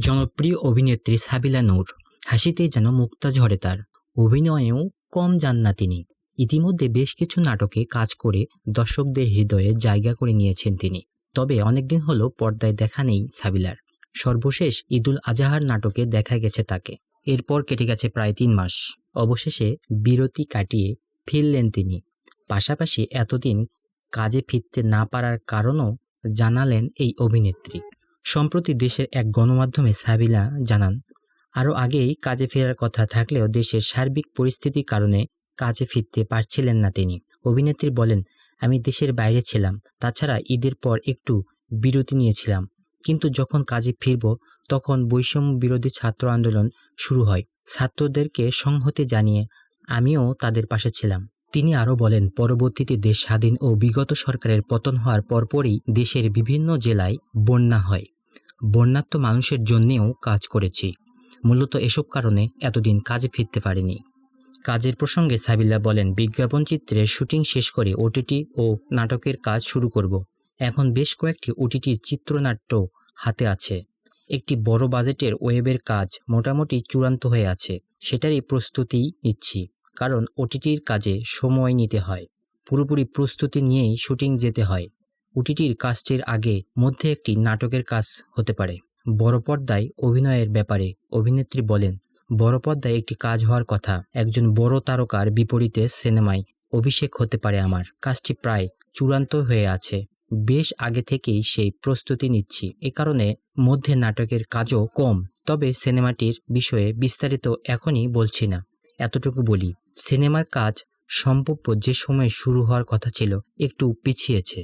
জনপ্রিয় অভিনেত্রী সাবিলা নূর হাসিতেই যেন মুক্তা ঝরে তার। অভিনয়েও কম যান না তিনি। ইতিমধ্যে বেশ কিছু নাটকে কাজ করে দর্শকদের হৃদয়ে জায়গা করে নিয়েছেন তিনি। তবে অনেকদিন হলো পর্দায় দেখা নেই সাবিলার। সর্বশেষ ঈদুল আজাহার নাটকে দেখা গেছে তাকে। এরপর কেটে গেছে প্রায় তিন মাস। অবশেষে বিরতি কাটিয়ে ফিরলেন তিনি। পাশাপাশি এতদিন কাজে ফিরতে না পারার কারণও জানালেন এই অভিনেত্রী। সম্প্রতি দেশের এক গণমাধ্যমে সাবিলা জানান আরও আগেই কাজে ফেরার কথা থাকলেও দেশের সার্বিক পরিস্থিতির কারণে কাজে ফিরতে পারছিলেন না তিনি। অভিনেত্রী বলেন, আমি দেশের বাইরে ছিলাম, তাছাড়া ঈদের পর একটু বিরতি নিয়েছিলাম। কিন্তু যখন কাজে ফিরব, তখন বৈষম্য বিরোধী ছাত্র আন্দোলন শুরু হয়। ছাত্রদেরকে সংহতি জানিয়ে আমিও তাদের পাশে ছিলাম। তিনি আরও বলেন, পরবর্তীতে দেশ স্বাধীন ও বিগত সরকারের পতন হওয়ার পরপরই দেশের বিভিন্ন জেলায় বন্যা হয়। বন্যাত্ম মানুষের জন্যেও কাজ করেছি। মূলত এসব কারণে এতদিন কাজে ফিরতে পারিনি। কাজের প্রসঙ্গে সাবিল্লা বলেন, বিজ্ঞাপন চিত্রের শুটিং শেষ করে ওটিটি ও নাটকের কাজ শুরু করব। এখন বেশ কয়েকটি ওটিটির চিত্রনাট্য হাতে আছে। একটি বড় বাজেটের ওয়েবের কাজ মোটামুটি চূড়ান্ত হয়ে আছে। সেটারই প্রস্তুতি নিচ্ছি। কারণ ওটিটির কাজে সময় নিতে হয়। পুরোপুরি প্রস্তুতি নিয়েই শুটিং যেতে হয়। ওটিটির কাজটির আগে মধ্যে একটি নাটকের কাজ হতে পারে। বড় পর্দায় অভিনয়ের ব্যাপারে অভিনেত্রী বলেন, বড় পর্দায় একটি কাজ হওয়ার কথা। একজন বড় তারকার বিপরীতে সিনেমায় অভিষেক হতে পারে আমার। কাজটি প্রায় চূড়ান্ত হয়ে আছে। বেশ আগে থেকেই সেই প্রস্তুতি নিচ্ছি। এ কারণে মধ্যে নাটকের কাজও কম। তবে সিনেমাটির বিষয়ে বিস্তারিত এখনই বলছি না। এতটুকু বলি সিনেমার কাজ সম্ভব্য যে সময় শুরু হওয়ার কথা ছিল একটু পিছিয়েছে।